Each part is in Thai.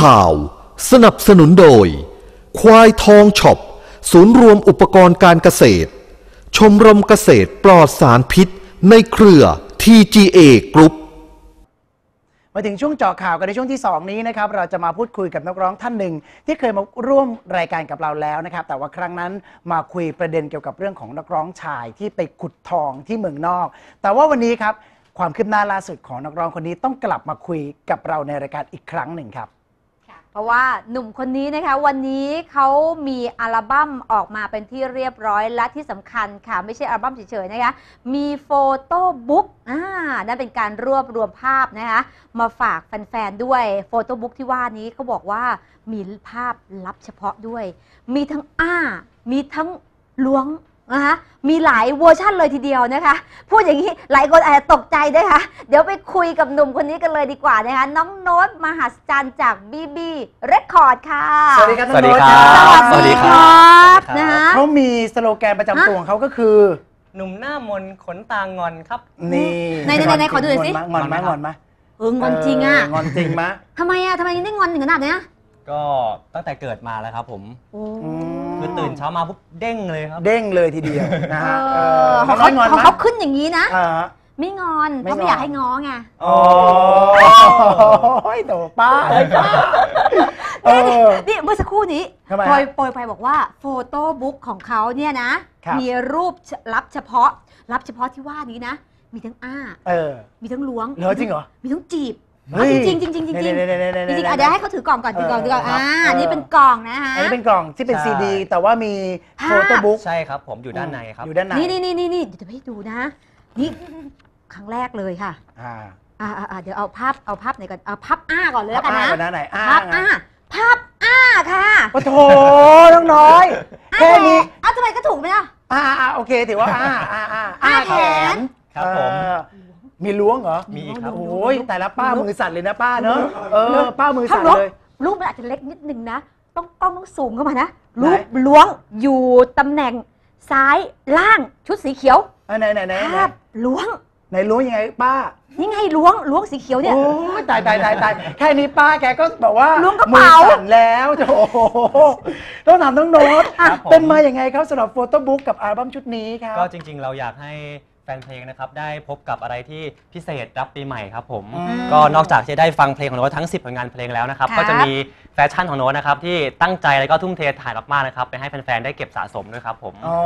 ข่าว สนับสนุนโดย ควายทองช็อป ศูนย์รวมอุปกรณ์การเกษตร ชมรมเกษตรปลอดสารพิษ ในเครือ TGA Group มาถึงช่วงเจาะข่าวกันในช่วงที่ 2 นี้นะครับเราจะมาพูดคุยกับนักร้องท่านหนึ่ง ที่เคยมาร่วมรายการกับเราแล้วนะครับ แต่ว่าครั้งนั้นมาคุยประเด็นเกี่ยวกับเรื่องของนักร้องชายที่ไปขุดทองที่เมืองนอก แต่ว่าวันนี้ครับความคืบหน้าล่าสุดของนักร้องคนนี้ต้องกลับมาคุยกับเราในรายการอีกครั้งหนึ่งครับ เพราะว่าหนุ่มคนนี้นะคะ วันนี้เขามีอัลบั้มออกมาเป็นที่เรียบร้อยและที่สำคัญค่ะ ไม่ใช่อัลบั้มเฉยๆนะคะ มีโฟโต้บุ๊กอ่านั่นเป็นการรวบรวมภาพนะคะ มาฝากแฟนๆด้วยโฟโต้บุ๊กที่ว่านี้เขาบอกว่ามีภาพลับเฉพาะด้วย มีทั้งอ้า มีทั้งล้วง นะคะมีหลายเวอร์ชั่นเลยทีเดียวนะคะ พูดอย่างนี้หลายคนอาจจะตกใจนะคะ เดี๋ยวไปคุยกับหนุ่มคนนี้กันเลยดีกว่านะคะ น้องโน้ตมหัศจรรย์จากบีบีเรคคอร์ดค่ะ สวัสดีครับสวัสดีน้องโน้ตครับสวัสดีคสวัสดีครัรับสวัสดีครับนะคะเขามีสโลแกนประจำตัวของเขาก็คือ หนุ่มหน้ามนขนตางอนครับ นี่ไหนๆๆๆขอดูหน่อยสิงอนมางอนมาเอองอนจริงอะงอนจริงมะทำไมอะทำไมได้งอนถึงขนาดเนี้ย ก็ตั้งแต่เกิดมาแล้วครับผมโอ้อืมคือตื่นเช้ามาปุ๊บเด้งเลยครับ เด้งเลยทีเดียวนะเอฮะเอออของน้เขาอยงอนของมะเขาขึ้นอย่างนี้นะ อ่าฮะ ไม่งอนเพไม่ราะไม่งอนอยากให้ง้อไงโอ้ยโตป้าเลยป้าเออ นี่เมื่อสักครู่นี้ทำไมฮะปอยปอยไปบอกว่าโฟโต้บุ๊กของเขาเนี่ยนะ ครับ มีรูปลับเฉพาะลับเฉพาะที่ว่านี้นะ มีทั้งอ้า เออมีทั้งล้วง เหรอจริงเหรอ มีทั้งจีบ เฮ้ยจริงๆจริงๆจริงๆจริงๆเดี๋ยวๆๆๆๆจริงๆอะเดี๋ยวให้เขาถือกล่องก่อนถือกล่องเออถือกล่องครับอ่าเออนี่เป็นกล่องนะคะอันนี้เป็นกล่องที่เป็นใช่ ซีดี แต่ว่ามีภาพโฟโต้บุ๊กใช่ครับผมอยู่ด้านในครับ อยู่ด้านในนี่นี่นี่นี่นี่เดี๋ยวจะให้ดูนะ นี่ครั้งแรกเลยค่ะอ่าอ่าอ่าอ่าเดี๋ยวเอาภาพเอาภาพไหนก่อนเอาภาพอ้าก่อนเลยแล้วกันอ้านะก่อนนะไหนอ้าภาพอ้าภาพอ้าค่ะโอ้โถน้องน้อยแค่นี้อ้าทำไมก็ถูกไหมล่ะ อ่าอ่าโอเคถือว่าอ้าอ้าอ้าอ้าอ้าแขแขนนครับผม เออ มีล้วงเหรอ มีอีกครับ โอ้ยแต่ละป้ามือสั่นเลยนะป้าเนอะเออ ป้ามือถ้าสั่นลบเลย รูปมันอาจจะเล็กนิดนึงนะ ต้องต้องต้องสูงเข้ามานะไหนรูปล้วงอยู่ตำแหน่งซ้ายล่างชุดสีเขียวอะไหนไหนไหนไหนภาพล้วงไหนล้วงยังไงป้า นี่ไงล้วงล้วงสีเขียวเนี่ย โอ้ยตายตายตายตายแค่นี้ป้าแกก็บอกว่าล้วงกระมืเป๋าสั่นแล้วโอ้โหต้องถามน้องโน้ตครับผมเป็นมาอย่างไงครับสำหรับโฟโต้บุ๊กกับอัลบั้มชุดนี้ครับ ก็จริง ๆ เราอยากให้แฟนเพลงนะครับได้พบกับอะไรที่พิเศษรับปีใหม่ครับผมอืมก็นอกจากจะได้ฟังเพลงของโน้ตทั้ง 10 ผลงานเพลงแล้วนะครับ ครับ ก็จะมีแฟชั่นของโน้ตนะครับที่ตั้งใจแล้วก็ทุ่มเทถ่ายมากๆนะครับไปให้แฟนๆได้เก็บสะสมด้วยครับผม อ๋อ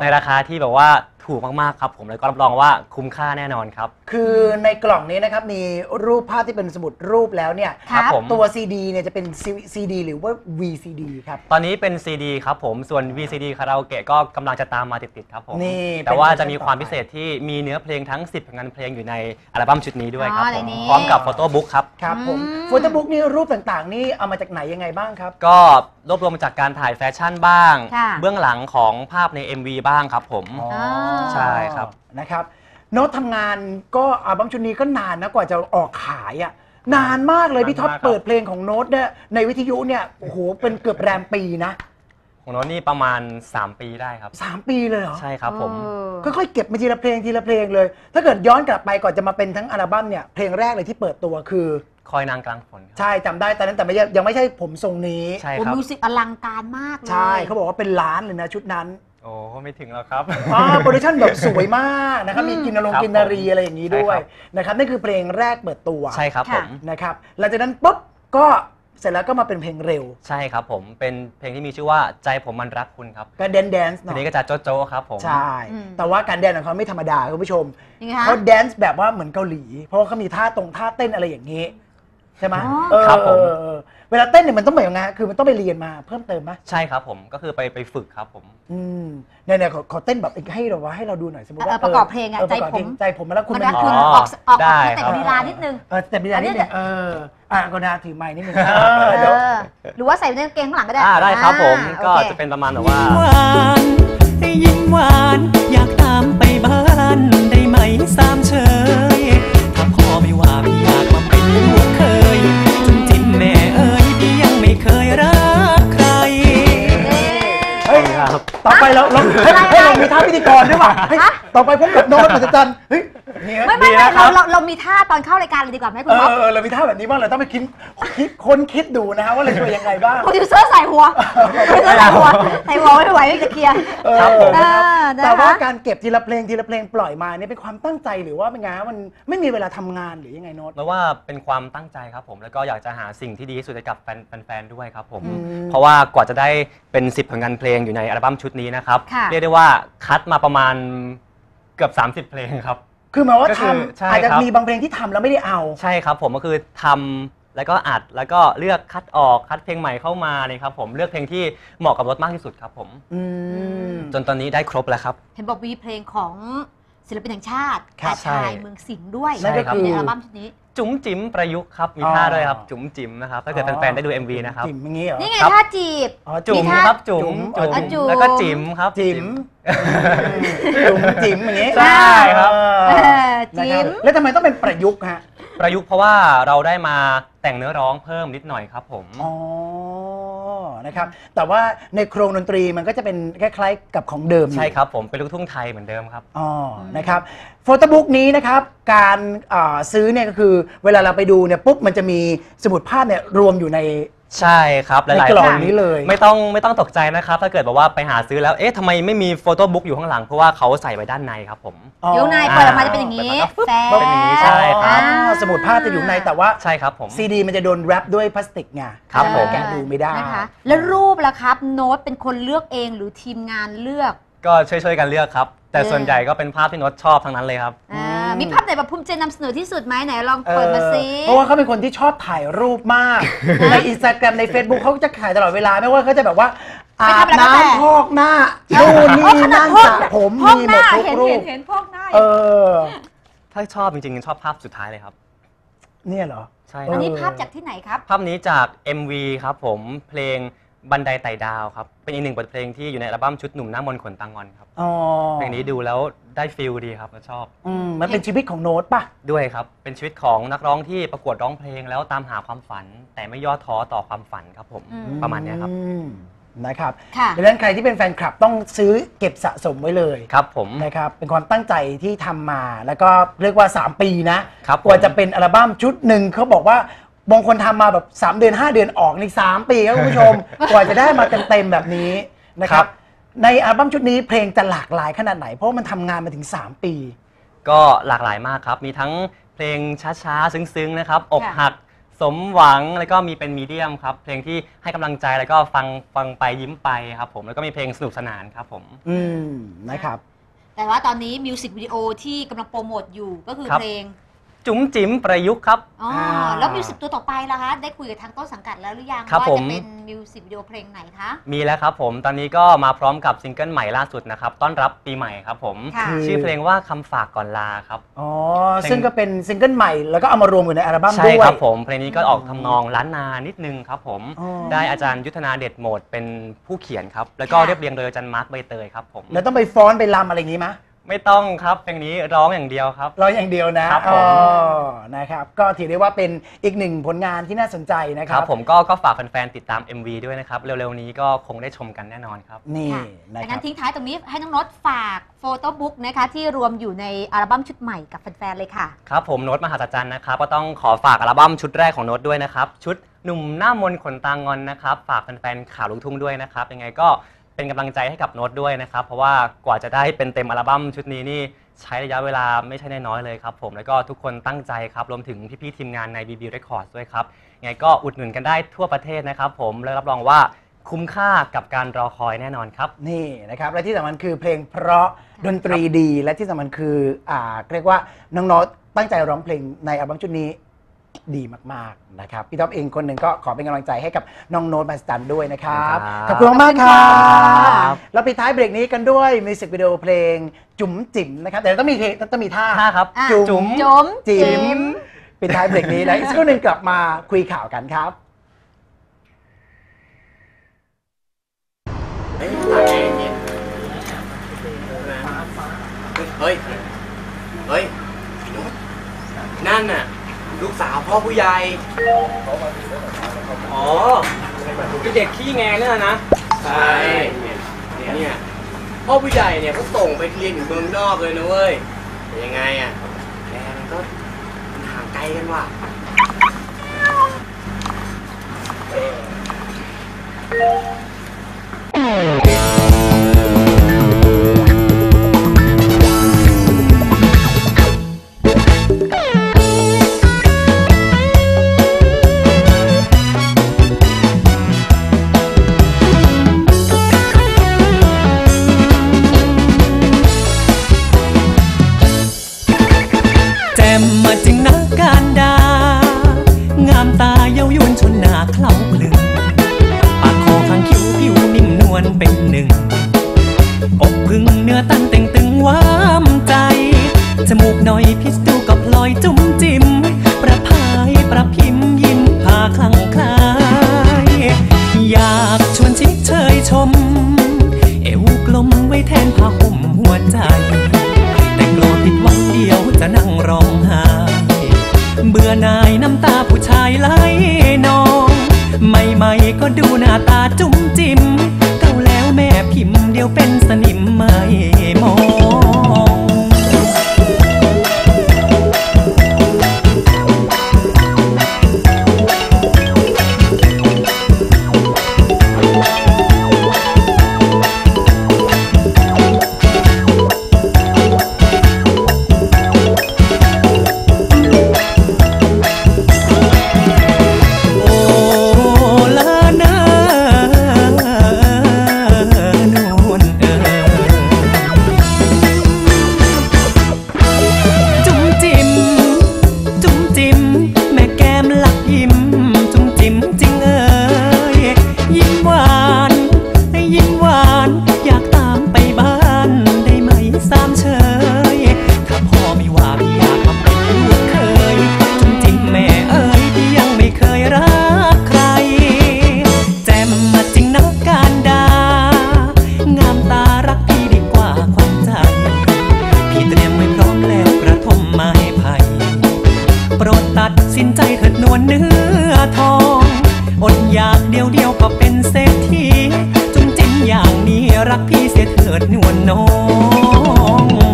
ในราคาที่แบบว่า ถูกมากๆครับ ผมแล้วก็รับรองว่าคุ้มค่าแน่นอนครับ คือในกล่องนี้นะครับมีรูปภาพที่เป็นสมุดรูปแล้วเนี่ยครับผม ตัว CD เนี่ยจะเป็น CD หรือว่า VCD ครับ ตอนนี้เป็น CD ครับผมส่วน VCD คาราโอเกะก็กำลังจะตามมาติดๆครับผมนี่แต่ว่าเป็นจะมีความพิเศษที่มีเนื้อเพลงทั้ง 10ผลงานเพลงอยู่ในอัลบั้มชุดนี้ด้วยครับอ๋อผในมนี้พร้อมกับโฟโต้บุ๊กครับ ครับผมอืม โฟโต้บุ๊กนี่รูปต่างๆ นี่เอามาจากไหนยังไงบ้างครับ ก็รวบรวมมาจากการถ่ายแฟชั่นบ้าง ค่ะ เบื้องหลังของภาพใน MV บ้างครับผม อ๋อใช่ครับ นะครับโน้ตทำงานก็อัลบั้มชุดนี้ก็นานนะกว่าจะออกขายอะนานมากเลยพี่ท็อปนานมากครับ เปิดเพลงของโน้ตเนี่ยในวิทยุเนี่ยโอ้โหเป็นเกือบแรมปีนะของโน้ตนี่ประมาณ 3 ปีได้ครับ สามปีเลยเหรอ ใช่ครับผม เออค่อยๆเก็บมาทีละเพลงทีละเพลงเลย ถ้าเกิดย้อนกลับไปก่อนจะมาเป็นทั้งอัลบั้มเนี่ย เพลงแรกเลยที่เปิดตัวคือ คอยนางกลางฝนครับ ใช่จำได้ตอนนั้นแต่ไม่ใช่ยังไม่ใช่ผมทรงนี้ ใช่โอ้ครับ มิวสิกอลังการมากเลย ใช่เขาบอกว่าเป็นล้านเลยนะชุดนั้น โอ้ไม่ถึงแล้วครับอ่าโปรดักชั่นแบบสวยมากนะครับ มีกินนรงครับกินนารีผมอะไรอย่างนี้ด้วยใช่ครับ นะครับนั่นคือเพลงแรกเปิดตัวใช่ครับผมนะครับหลังจากนั้นปุ๊บก็เสร็จแล้วก็มาเป็นเพลงเร็ว ใช่ครับผมเป็นเพลงที่มีชื่อว่าใจผมมันรักคุณครับก็แดนแดนซ์หทีน่อนี้ยก็จะโจ๊ะโจ๊ะครับผม ใช่ อืม แต่ว่าการแดนของเขาไม่ธรรมดาคุณผู้ชมยังไงคะ เขาแดนซ์แบบว่าเหมือนเกาหลี เพราะว่าเขามีท่าตรงท่าเต้นอะไรอย่างนี้ ใช่ไหมอ๋อ เออครับผม เออเออ เวลาเต้นเนี่ยมันต้องแบบยังไงคือมันต้องไปเรียนมาเพิ่มเติมไหมใช่ครับผมก็คือไปไปฝึกครับผม อืมเนี่ยเนี่ยขอขอเต้นแบบให้เราว่าให้เราดูหน่อยสมมติเอว่าอประกอบเพลงอะประกบใจผมใจผมมาแล้วคุณมันเป็รักนคุณอ๋อออกออกได้ออกแต่ครับ ลีลานิดนึง เออแต่มีอะไรนิดนึงอันนี้เอออะก็นาถือไม้นิดนึงเออเอเดี๋ยวอ หรือว่าใส่ในกางเกงข้างหลังก็ได้อ่าได้ครับผมอ่าก็โอเคจะเป็นประมาณแบบว่า หวานให้ยิ้มหวาน อยากตามไปบ้านได้ไหมสามเชย ต่อไปเราเราเฮ้ยเฮ้ยเรามีท่าพิธีกรด้วยว่ะเฮ้ยต่อไปพบกับโน้ตปัจจันเฮ้ย นี่ไม่ไม่ดีไม่นะคเรารับ เราเรามีท่าตอนเข้ารายการเลยดีกว่าไหมคุเอณท็อปอเรามีท่าแบบนี้บ้างเราต้องไปคิดคิดค้นคิดดูนะฮะว่าเราช่วยยังไงบ้าง โปรดิวเซอร์ใส่หัวโปรดิวเซอร์ใส่หัวใส่หัวไม่ไหวไม่จะเคลียร์ครับผมเออนะครับเออนะคะ แต่ว่าการเก็บทีละเพลงทีละเพลงปล่อยมาเนี่ยเป็นความตั้งใจหรือว่าเป็นไงฮะมันไม่มีเวลาทำงานหรือยังไงโน้ต แล้วว่าเป็นความตั้งใจครับผม แล้วก็อยากจะหาสิ่งที่ดีที่สุดให้กับแฟนแฟนๆด้วยครับผม อืมเพราะว่ากว่าจะได้เป็น 10ผลงานเพลงอยู่ในอัลบั้มชุดนี้นะครับ ค่ะ เรียกได้ว่าคัดมาประมาณเกือบ 30 เพลงครับ คือหมายว่าก็ทคือใช่ำอาจจะครับ มีบางเพลงที่ทำแล้วไม่ได้เอา ใช่ครับผมก็คือทำแล้วก็อัดแล้วก็เลือกคัดออกคัดเพลงใหม่เข้ามาเลยครับผมเลือกเพลงที่เหมาะกับรถมากที่สุดครับผม อืม จนตอนนี้ได้ครบแล้วครับ เห็นบอกมีเพลงของ ศิลปินแห่งชาติครับอาชายเมืองสิงห์ด้วยนั่นก็คือ ในอัลบั้มชุดนี้ จุ๋มจิ๋มประยุกต์ครับ มีอ๋อ ท่าด้วยครับ จุ๋มจิ๋มนะครับ ถ้าเกิดแฟนๆได้ดู MV นะครับ จิ๋มอย่างนี้เหรอ นี่ไงครับ ท่าจีบ อ๋อจุ๋มมีท่าครับจุ๋มจุ๋มจุ๋ม จุ๋ม แล้วก็จิ๋มครับ จิ๋มจุ๋มจิ๋มอย่างนี้ใช่ครับ เอเอออนะจิครับม แล้วทำไมต้องเป็นประยุกต์ฮะประยุกต์เพราะว่าเราได้มาแต่งเนื้อร้องเพิ่มนิดหน่อยครับผม อ๋อ นะครับ แต่ว่าในโครงดนตรีมันก็จะเป็นคล้ายๆกับของเดิมอยู่ ใช่ครับผมเป็นลูกทุ่งไทยเหมือนเดิมครับ อ๋อ นะครับ โฟโต้บุ๊กนี้นะครับ การอ่าซื้อเนี่ยก็คือเวลาเราไปดูเนี่ยปุ๊บมันจะมีสมุดภาพเนี่ยรวมอยู่ใน ใช่ครับหในลายกๆล่องคนนี้เลยไม่ต้องไม่ต้องตกใจนะครับ ถ้าเกิดแบบว่าไปหาซื้อแล้วเอ๊ะทำไมไม่มีโฟโต้บุ๊กอยู่ข้างหลังเพราะว่าเขาใส่ไว้ด้านในครับผมเดี๋ยวนายเปิดออกมาจะเป็นอย่างนี้เปิดแฟมาก็เป็นอย่างนี้ใช่ครับอ๋อสมุดภาพจะอยู่ในแต่ว่าใช่ครับผม ซีดีมันจะโดนแรปด้วยพลาสติกไงครับผม แกะดูไม่ได้ นะคะ แล้วรูปล่ะครับ โน้ตเป็นคนเลือกเองหรือทีมงานเลือก ก็ช่วยๆกันเลือกครับ แต่เออส่วนใหญ่ก็เป็นภาพที่โนตชอบทั้งนั้นเลยครับ อ่าอื มมีภาพไหนแบบภูมิใจนำเสนอที่สุดไหมไหนลองเอเปิดอมาสิเพราะว่าเขาเป็นคนที่ชอบถ่ายรูปมาก ในอินสตาแกรมใน Facebook เขาจะถ่ายตลอดเวลาไม่ว่าเขาจะแบบว่าไปอาบทำอะไรก็แต่ น้ำพอกหน้าดูนนี่อ๋อขนานั่ดงพอกสระผมพอกมีหหมดน้าทุกเห็นรูเห็ปนเห็นพอกหน้าเออ ถ้าชอบจริงๆ ชอบภาพสุดท้ายเลยครับ เนี่ยเหรอ ใช่เออันอนี้ภาพจากที่ไหนครับ ภาพนี้จาก MV ครับผมเพลง บันไดไต่ดาวครับ เป็นอีกหนึ่งบทเพลงที่อยู่ในอัลบั้มชุดหนุ่มหน้ามนต์ขนตางอนครับ อ๋อเพลงนี้ดูแล้วได้ฟิลดีครับแล้วชอบ อืมมันเป็นชีวิตของโน้ตป่ะ ด้วยครับ เป็นชีวิตของนักร้องที่ประกวดร้องเพลงแล้วตามหาความฝัน แต่ไม่ย่อท้อต่อความฝันครับผม อืม ประมาณเนี้ยครับ อืมนะครับค่ะ ดังนั้นใครที่เป็นแฟนคลับต้องซื้อเก็บสะสมไว้เลยครับผม นะครับ เป็นความตั้งใจที่ทำมาแล้วก็เรียกว่า 3 ปีนะครับกว่าผมจะเป็นอัลบั้มชุดหนึ่งเขาบอกว่า บางคนทำมาแบบ3เดือน 5 เดือนออกใน 3 ปีครับคุณผู้ชม กว่าจะได้มาเต็มๆแบบนี้นะครับ ในอัลบั้มชุดนี้เพลงจะหลากหลายขนาดไหน เพราะว่ามันทำงานมาถึง 3 ปี ก็หลากหลายมากครับ มีทั้งเพลงช้าๆ ซึ้งๆ นะครับ อกค่ะหักสมหวังแล้วก็มีเป็นมีเดียมครับ เพลงที่ให้กำลังใจแล้วก็ฟังฟังไปยิ้มไปครับผมแล้วก็มีเพลงสนุกสนานครับผม อืมนะครับ แต่ว่าตอนนี้มิวสิกวิดีโอที่กำลังโปรโมทอยู่ก็คือครับเพลง จุ๋มจิ๋มประยุกต์ครับ อ๋ออ่าแล้วมิวสิกตัวต่อไปล่ะคะ ได้คุยกับทางต้นสังกัดแล้วหรือยังครับว่าผม จะเป็นมิวสิกวิดีโอเพลงไหนคะ มีแล้วครับผม ตอนนี้ก็มาพร้อมกับซิงเกิลใหม่ล่าสุดนะครับ ต้อนรับปีใหม่ครับผม ค่ะ ชื่อเพลงว่าคำฝากก่อนลาครับ อ๋อซึ่งก็เป็นซิงเกิลใหม่ แล้วก็เอามารวมอยู่ในอัลบั้มใช่ด้วย ครับผม เพลงนี้ก็ออกทำนองล้านนานิดนึงครับผม อ๋อ ได้อาจารย์ยุทธนาเด็ดโหมดเป็นผู้เขียนครับ แล้วก็ค่ะ เรียบเรียงโดยอาจารย์มาร์คใบเตยครับผม แล้วต้องไปฟ้อนไปรำอะไรอย่างนี้ไหม ไม่ต้องครับเพลงนี้ร้องอย่างเดียวครับร้องอย่างเดียวนะครับผม อ๋อนะครับ ก็ถือได้ว่าเป็นอีกหนึ่งผลงานที่น่าสนใจนะคครัรับ บผมก็ก็ฝากแฟนๆติดตาม MV ด้วยนะครับ เร็วๆนี้ก็คงได้ชมกันแน่นอนครับ นี่ค่ะนะดังครันั้บ นทิ้งท้ายตรงนี้ให้น้องโน้ตฝากโฟโต้บุ๊กนะคะที่รวมอยู่ในอัลบั้มชุดใหม่กับแฟนๆเลยค่ะ ครับผมโน้ตมหาจันนะครับ ก็ต้องขอฝากอัลบั้มชุดแรกของโน้ตด้วยนะครับ ชุดหนุ่มหน้ามนต์ขนตางอนนะครับ ฝากแฟนๆข่าวลูกทุ่งด้วยนะครับยังไงก็ เป็นกำลังใจให้กับโน้ตด้วยนะครับ เพราะว่ากว่าจะได้เป็นเต็มอัลบั้มชุดนี้นี่ใช้ระยะเวลาไม่ใช่น้อยๆเลยครับผมแล้วก็ทุกคนตั้งใจครับ รวมถึงพี่ๆทีมงานใน BB Records ด้วยครับไงก็อุดหนุนกันได้ทั่วประเทศนะครับผมและรับรองว่าคุ้มค่ากับการรอคอยแน่นอนครับ นี่นะครับ และที่สำคัญคือเพลงเพราะดนตรีดี และที่สำคัญคืออ่าเรียกว่าน้องโน้ตตั้งใจร้องเพลงในอัลบั้มชุดนี้ ดีมากๆนะครับพี่ท็อปเองคนหนึ่งก็ขอเป็นกำลังใจให้กับน้องโน้ตมาสตันด้วยนะครับครับขอบคุณมากๆครัขอบคุณครับ บแล้วปิดท้ายเบรกนี้กันด้วยมิวสิกวิดีโอเพลงจุ๋มจิ๋มนะครับแต่ต้องมีเพลงต้องมีท่าท่าครับ อะจุ๋มจุ๋มจิ๋จิ๋มมปิดท้ายเบรกนี้แล้วอีกสักครู่หนึ่งกลับมาคุยข่าวกันครับ เฮ้ยเฮ้ยนั่นน่ะ ลูกสาวพ่อผู้ใหญ่ อ๋อเป็นเด็กขี้แงเนี่ยนะ ใช่เนี่ยพ่อผู้ใหญ่เนี่ยเขาส่งไปเรียนอยู่เมืองนอกเลยนะเว้ยแต่ยังไงอะก็มันก็ห่างไกลกันว่ะแจ่ มมาจึงนักการดา งามตาเย้ายวนชนหนาเคล้าคลึงปากคอข้างคิ้วผิวนิ่มนวลเป็นหนึ่งอกพึ่งเนื้อตันเต่งตึงว้ามใจ จมูกหน่อยพิสดูกับพลอยจุ้มจิ้ม ประพายประพิมพ์ยิ้มพาคลั่งคลาย อยากชวนชิดเชยชม เอวกลมไว้แทนผ้าห่มหัวใจ แต่โกรธติดหวันเดียวจะนั่งร้อง อหน่ายน้ำตาผู้ชายไหลนองไม่ไม่ๆก็ดูหน้าตาจุ้มจิ้มเก่าแล้วแม่พิมพ์เดียวเป็นสนิมไม่มอง หวานอยากตามไปบ้านได้ไหมสามเชยถ้าพ่อไม่ว่าพี่อยากมาเป็นลูกเคยจุ้มจิ้มแม่เอ่ยพี่ยังไม่เคยรักใคร แจมมาจริงนักการดา งามตารักพี่ดีกว่าขวัญใจ พี่เตรียมไว้พร้อมแล้วกระทมไม้ไผ่โปรดตัดสินใจเถิดนวลเนื้อทอง อดอยากเดียวเดียวๆก็เป็นเศรษฐี รักพี่เสียเถิดนวลน้อง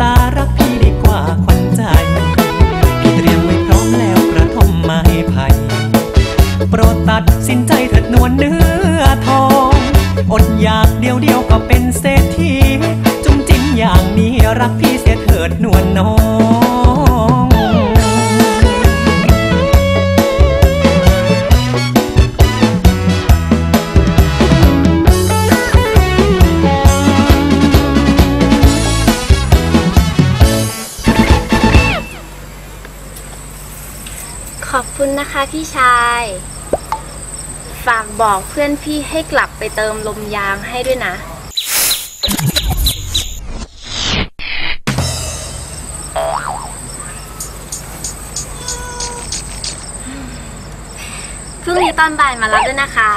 ตารักพี่ดีกว่าขวัญใจ พี่เตรียมไว้พร้อมแล้วกระทมไม้ไผ่โปรดตัดสินใจเถิดนวลเนื้อทอง อดอยากเดียวเดียวก็เป็นเศรษฐีจุ้มจิ้มอย่างนี้รักพี่เสียเถิดนวลน้อง ขอบคุณนะคะพี่ชาย ฝากบอกเพื่อนพี่ให้กลับไปเติมลมยางให้ด้วยนะ พรุ่งนี้ตอนบ่ายมารับด้วยนะคะ